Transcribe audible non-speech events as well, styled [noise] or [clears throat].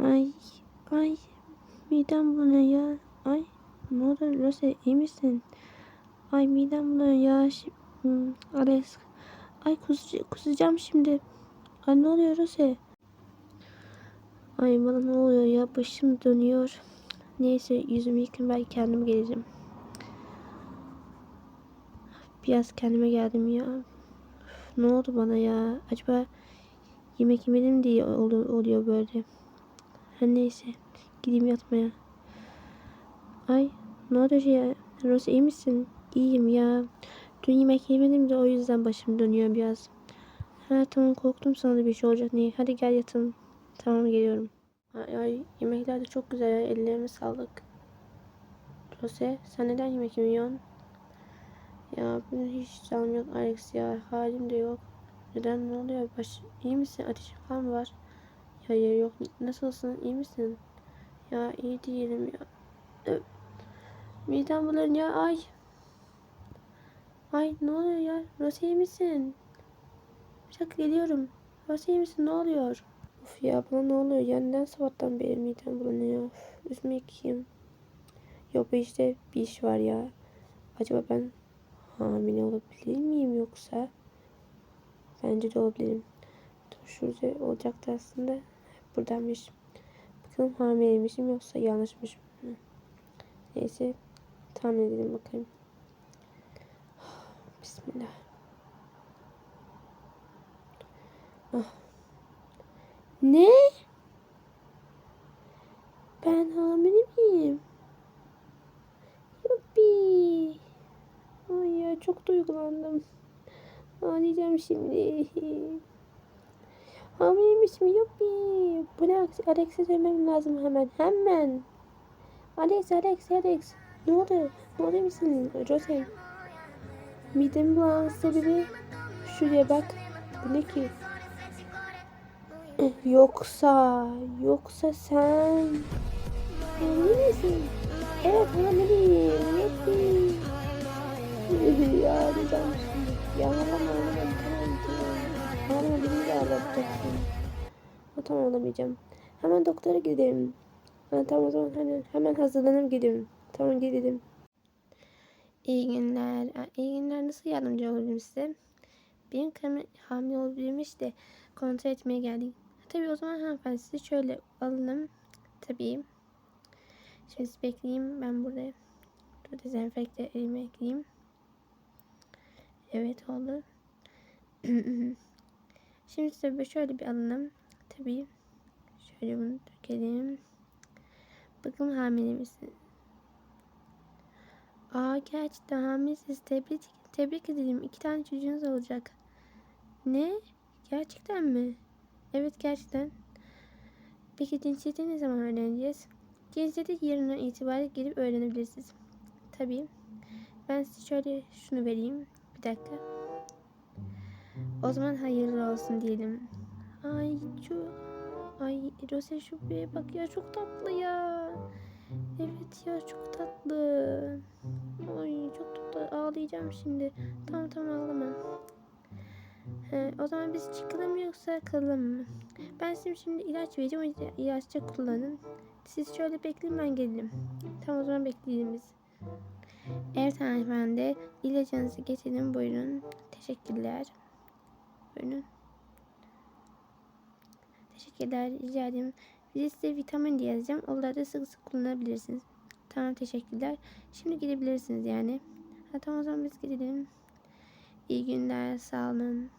Ay ay midem bulanıyor ya. Ay ne oldu Rose iyi misin? Ay midem bulanıyor ya. Hmm, Alex. Ay kusuca- kusacağım şimdi. Ay ne oluyor Rose? Ay bana ne oluyor ya başım dönüyor. Neyse yüzümü yıkayayım belki kendim geleceğim. Biraz kendime geldim ya. Ne oldu bana ya? Acaba yemek yemedim diye ol- oluyor böyle. Her neyse. Gideyim yatmaya. Ay ne oldu ya? Rose iyi misin? İyiyim ya. Dün yemek yemedim de o yüzden başım dönüyor biraz. Ha tamam korktum sana da bir şey olacak. Niye? Hadi gel yatalım. Tamam geliyorum. Ay, ay yemekler de çok güzel. Ellerime sağlık. Rose sen neden yemek yemiyorsun? Ya bugün hiç canım yok Alex ya. Halim de yok. Neden ne oluyor? Baş, iyi misin? Ateşin falan mı var? Ya yok. Nasılsın? İyi misin? Ya iyi değilim ya. Ö- Midem bulanıyor. Ay. Ay ne oluyor ya? Rose iyi misin? Dakika geliyorum. Rose iyi misin? Ne oluyor? Of ya bana ne oluyor? Ya neden sabahtan beri midem bulanıyor? Üstümü yıkayayım. Yok işte bir iş var ya. Acaba ben hamile olabilir miyim yoksa? Bence de olabilirim. Dur şurada olacaktı aslında. Buradaymış. Bakalım hamileymişim yoksa yanlışmışım. Neyse tahmin edelim bakayım. [sighs] Bismillah. Ah. Ne? Ben hamile miyim? Yuppi. Ay ya çok duygulandım. Ağlayacağım şimdi. Hamileymişim yuppi. Bu ne Alex'e söylemem lazım hemen. Hemen. Alex, Alex, Alex. Ne oldu? Ne oldu misin? Jose. Midem bulan sebebi şuraya bak. Bu ne ki? Yoksa, yoksa sen hamile misin? Evet hamileyim. Yuppi. [laughs] ya ağlayacağım şimdi. Ya. Tamam tamam. Ağlama beni de. Ha, tamam ağlamayacağım. Hemen doktora gidelim. Ha, tamam o zaman hemen, hemen hazırlanıp gidelim. Tamam gidelim. İyi günler. İyi günler. Nasıl yardımcı olabilirim size? Benim karım hamile olabilmiş de kontrol etmeye geldik. Tabii o zaman hanımefendi sizi şöyle alalım. Tabii. Şimdi siz bekleyin. Ben burada dur dezenfekte elime ekleyeyim. Evet oldu. [clears throat] Şimdi size şöyle bir alalım. Tabii. Şöyle bunu dökelim. Bakın hamile misin? Aa gerçekten hamilesiniz. Tebrik, tebrik ederim. İki tane çocuğunuz olacak. Ne? Gerçekten mi? Evet gerçekten. Peki cinsiyeti ne zaman öğreneceğiz? Cinsiyeti yarından itibaren gelip öğrenebilirsiniz. Tabii. Ben size şöyle şunu vereyim. Bir dakika. O zaman hayırlı olsun diyelim. Ay şu Ay Rose şu bir bak ya çok tatlı ya. Evet ya çok tatlı. Ay çok tatlı ağlayacağım şimdi. Tamam tamam ağlama. He, o zaman biz çıkalım yoksa kalalım mı? Ben size şimdi ilaç vereceğim. O ilaçça kullanın. Siz şöyle bekleyin ben gelirim. Tamam o zaman bekleyelim biz. Evet hanımefendi. ilacınızı getirin buyurun. Teşekkürler. Buyurun. Teşekkürler rica ederim. Size vitamin diye yazacağım. Onları da sık sık kullanabilirsiniz. Tamam teşekkürler. Şimdi gidebilirsiniz yani. Ha tamam o zaman biz gidelim. İyi günler sağ olun.